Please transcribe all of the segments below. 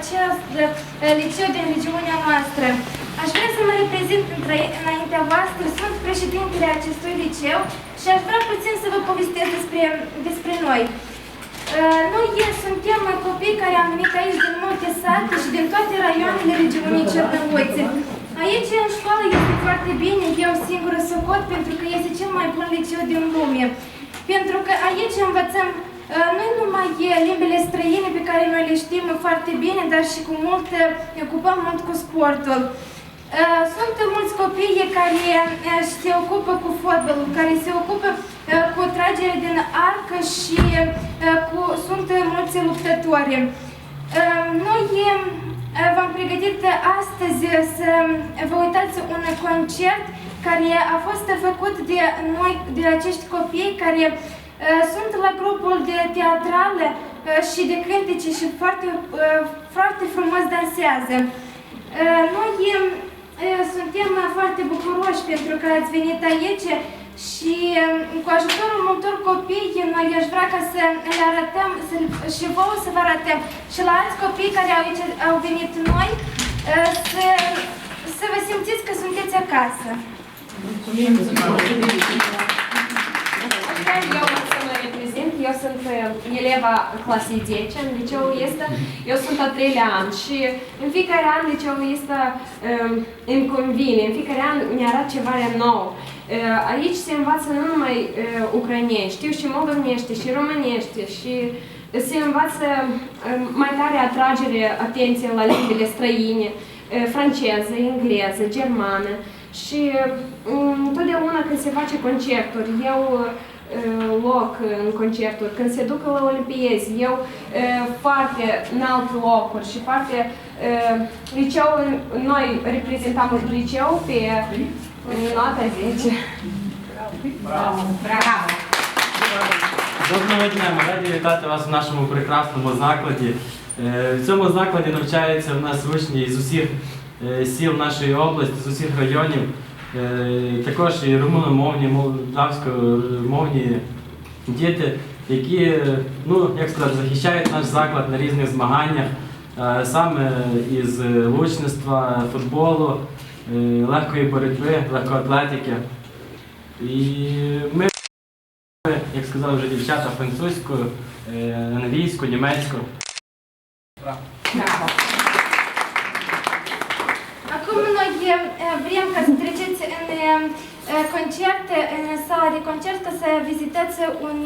acest uh, liceu din regiunea noastră. Aș vrea să mă reprezint între, înaintea voastră, sunt președintele acestui liceu și aș vrea puțin să vă povestesc despre, despre noi. Uh, Noi uh, suntem uh, copii care am venit aici din multe sate și din toate raioanele regiunii Cernăuți. Aici în școală este foarte bine, eu singură socot pentru că este cel mai bun liceu din lume. Pentru că aici învățăm uh, nu numai uh, limbile străine pe care noi le știm foarte bine, dar și cu mult, uh, ne ocupăm mult cu sportul. Uh, Sunt mulți copii care uh, se ocupă cu fotbalul, care se ocupă uh, cu tragere din arcă și uh, cu, sunt uh, mulți luptători. Uh, Noi uh, v-am pregătit astăzi să vă uitați un concert care a fost făcut de noi, de acești copii care uh, sunt la grupul de teatral uh, și de cântece și foarte, uh, foarte frumos dansează. Uh, Noi uh, suntem foarte bucuroși pentru că ați venit aici și uh, cu ajutorul multor copii noi aș vrea ca să le arătăm să, și vouă să vă arătăm și la alți copii care au, aici, au venit noi uh, să, să vă simțiți că sunteți acasă. Eu să mă reprezint, eu sunt uh, eleva clasei 10 în liceul este, eu sunt a treilea an și în fiecare an liceul este um, îmi convine, în fiecare an mi-arată ceva nou. Uh, Aici se învață nu numai uh, ucrainești, știu și moldovenește, și românește, și se învață uh, mai tare atragere, atenție la limbile străine, uh, franceză, engleză, germană. Și um, întotdeauna când se face concerturi, eu uh, loc în concerturi, când se duc la Olimpiezi, eu uh, foarte înalt locuri și foarte uh, liceu, noi reprezentăm liceu pe nota 10. Доброго дня, ми раді вітати вас у нашому прекрасному закладі. Е, В цьому закладі навчаються в нас учні з усіх е, сіл нашої області, з усіх районів. Е, Також і румуномовні, молдавськомовні діти, які, е, ну, як сказати, захищають наш заклад на різних змаганнях, е, саме із лучництва, футболу, легкої боротьби, легкоатлетики. І ми як сказали вже дівчата, французькою, е, англійською, німецькою. De concert, ca să vizitați un,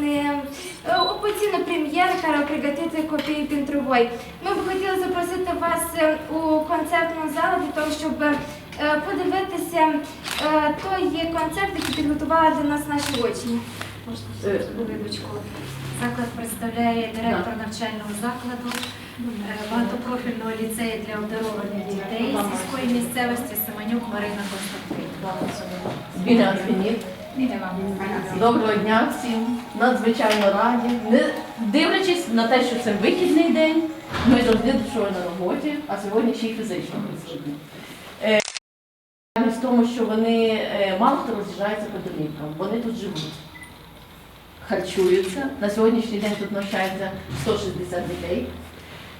uh, o puțină premieră care au pregătit copiii pentru voi. Ми б хотіли запросити вас у концертну залу для того, щоб е, подивитися е, той концерт, який підготували для нас наші учні. Вибачку. Заклад представляє директор навчального закладу е, багатопрофільного ліцею для обдарованих дітей з сільської місцевості Семенюк Марина. Біля. Доброго дня всім. Надзвичайно раді. Не дивлячись на те, що це вихідний день, ми завжди душою на роботі, а сьогодні ще й фізично присутні. Е, В тому, що вони е, мало хто роз'їжджається по домівкам, вони тут живуть, харчуються. На сьогоднішній день тут навчається 160 дітей.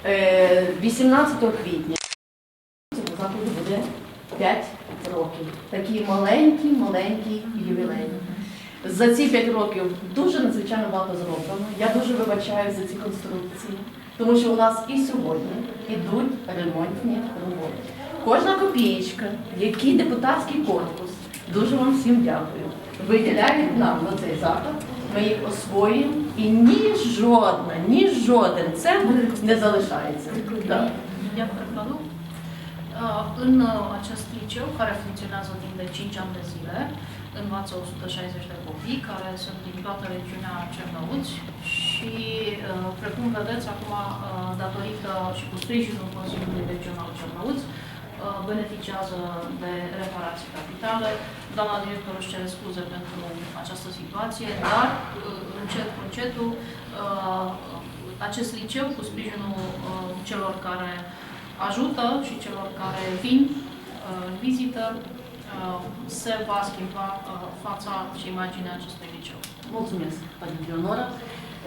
Е, 18 квітня цьому закладу буде 5 років. Такий маленький, маленький ювілей. За ці 5 років дуже надзвичайно багато зроблено. Я дуже вибачаю за ці конструкції, тому що у нас і сьогодні йдуть ремонтні роботи. Кожна копієчка, який депутатський корпус, дуже вам всім дякую. Виділяють нам на цей заклад, ми їх освоїмо і ні жодна, ні жоден цент не залишається. Так. Imediat prepărul. În uh, acest liceu, care funcționează timp de 5 ani de zile, învață 160 de copii care sunt din toată regiunea Cernăuți și, uh, precum vedeți, acum, uh, datorită și cu sprijinul Consiliului Regional Cernăuți, uh, beneficiază de reparații capitale. Doamna director își cere scuze pentru această situație, dar uh, încet cu încetul uh, acest liceu, cu sprijinul uh, celor care ajută și celor care vin uh, în vizită, uh, se va schimba uh, fața și imaginea acestui liceu. Mulțumesc, pani Leonora.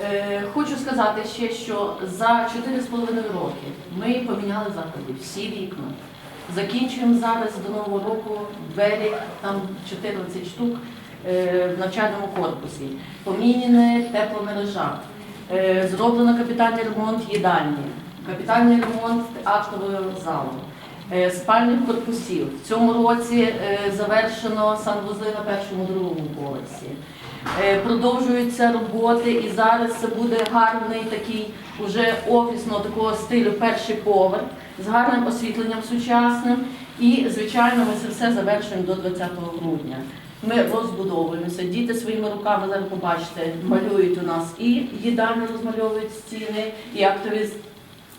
Е, Хочу сказати ще, що за 4,5 роки ми поміняли заклади, всі вікна. Закінчуємо зараз до Нового року двері, там 14 штук е, в навчальному корпусі. Поміняна тепломережа, Е, зроблено капітальний ремонт їдальні, капітальний ремонт актової залу, е, спальних корпусів. В цьому році е, завершено санвузли на першому другому поверсі. Е, Продовжуються роботи, і зараз це буде гарний такий уже офісного такого стилю перший поверх з гарним освітленням сучасним. І, звичайно, ми це все завершуємо до 20 грудня. Ми розбудовуємося. Діти своїми руками зараз побачите, малюють у нас і їдальні розмальовують стіни, і актові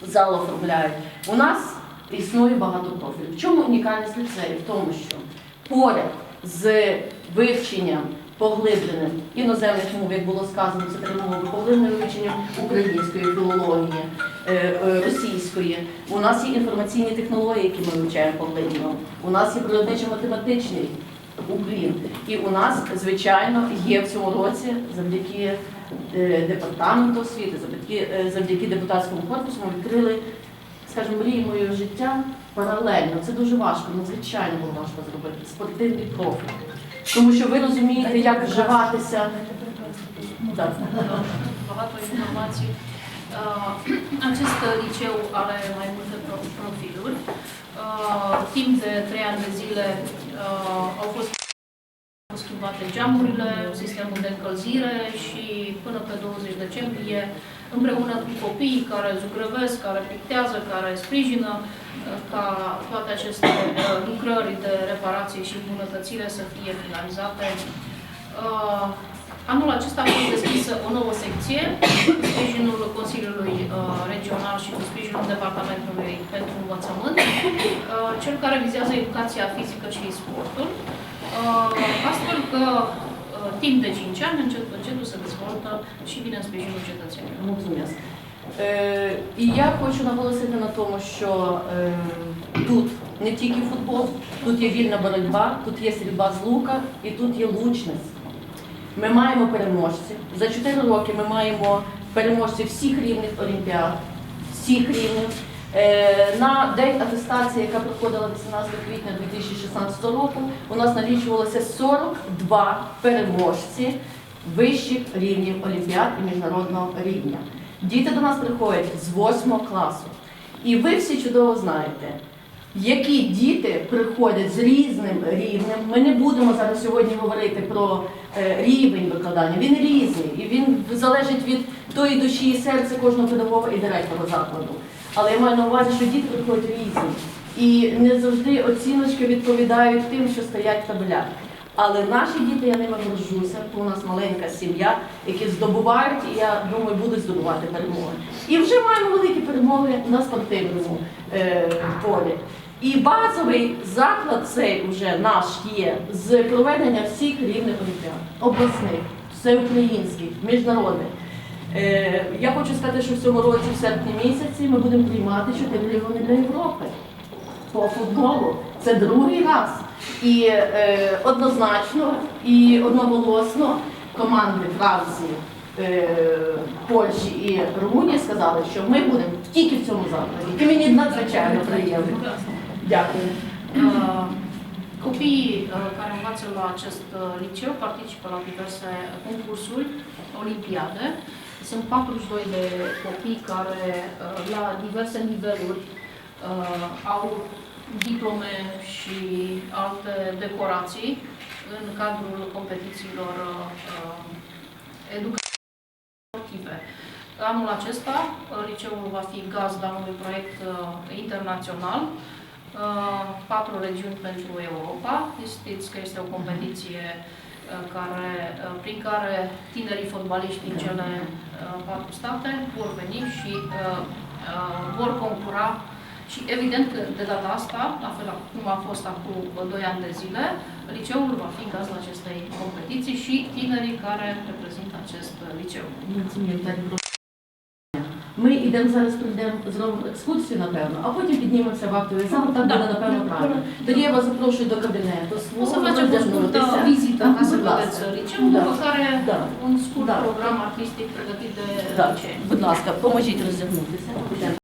зал оформляють. У нас існує багато профілів. В чому унікальність ліцею? В тому, що поряд з вивченням поглибленим іноземних мов, як було сказано, це три мови, поглибленим вивченням української філології, е, е, російської. У нас є інформаційні технології, які ми вивчаємо поглиблено. У нас є природничо-математичний уклін. І у нас, звичайно, є в цьому році завдяки е, департаменту освіти, завдяки, завдяки депутатському корпусу ми відкрили, скажімо, мрію моєго життя паралельно. Це дуже важко, надзвичайно було важко зробити. Спортивний профіль. Тому що ви розумієте, як вживатися. Так. Багато informații. Uh, Acest liceu are mai multe pro- profiluri. Uh, Timp de trei ani de zile uh, au fost schimbate geamurile, sistemul de încălzire și până pe 20 decembrie, împreună cu copiii care zugrăvesc, care pictează, care sprijină, uh, ca toate aceste uh, lucrări de reparație și îmbunătățire să fie finalizate. Uh, Anul acesta a fost deschisă o nouă secție cu sprijinul Consiliului uh, Regional și cu sprijinul Departamentului pentru Învățământ, uh, cel care vizează educația fizică și sportul, uh, astfel că uh, timp de 5 ani încet cu încetul se dezvoltă și vine în sprijinul cetățenilor. Mulțumesc. Е, І я хочу наголосити на тому, що е, тут не тільки футбол, тут є вільна боротьба, тут є стрільба з лука і тут є лучність. Ми маємо переможців. За 4 роки ми маємо переможців всіх рівних олімпіад, всіх рівнів. Е, На день атестації, яка проходила 18 квітня 2016 року, у нас налічувалося 42 переможці вищих рівнів олімпіад і міжнародного рівня. Діти до нас приходять з 8 класу. І ви всі чудово знаєте, які діти приходять з різним рівнем. Ми не будемо зараз сьогодні говорити про е, рівень викладання. Він різний і він залежить від тої душі і серця кожного педагога і директора закладу. Але я маю на увазі, що діти приходять різні. І не завжди оціночки відповідають тим, що стоять в таблях. Але наші діти, я ними горжуся, бо у нас маленька сім'я, які здобувають, і я думаю, будуть здобувати перемоги. І вже маємо великі перемоги на спортивному е, полі. І базовий заклад цей вже наш є з проведення всіх рівних олімпіад, обласних, всеукраїнських, міжнародних. Е, я хочу сказати, що в цьому році, в серпні місяці, ми будемо приймати чотири регіони для Європи по футболу. Це другий раз. І е, однозначно і одноголосно команди Франції, е, Польщі і Румунії сказали, що ми будемо тільки в цьому закладі. І мені надзвичайно приємно. Дякую. Copiii care învață la acest liceu participă la diverse concursuri, olimpiade. Sunt 42 de copii care la diverse niveluri au diplome și alte decorații în cadrul competițiilor uh, educative sportive. Anul acesta, uh, liceul va fi gazda unui proiect uh, internațional Uh, patru regiuni pentru Europa. Știți că este o competiție uh, care, uh, prin care tinerii fotbaliști din cele uh, patru state vor veni și uh, uh, vor concura și evident că de data asta, la fel cum a fost acum 2 ani de zile, liceul va fi gazda acestei competiții și tinerii care reprezintă acest uh, liceu. Mulțumim, Tari Ми йдемо зараз, прийдемо, зробимо екскурсію, напевно, а потім піднімемося в актовий зал, так Да. буде, напевно, правильно. Тоді я вас запрошую до кабінету O свого, să facem o scurtă роздягнутися. vizită ca să Будь ласка. vedeți liceul, Da. după care Da. un scurt Da. program artistic pregătit de Да, licee. будь ласка, поможіть роздягнутися.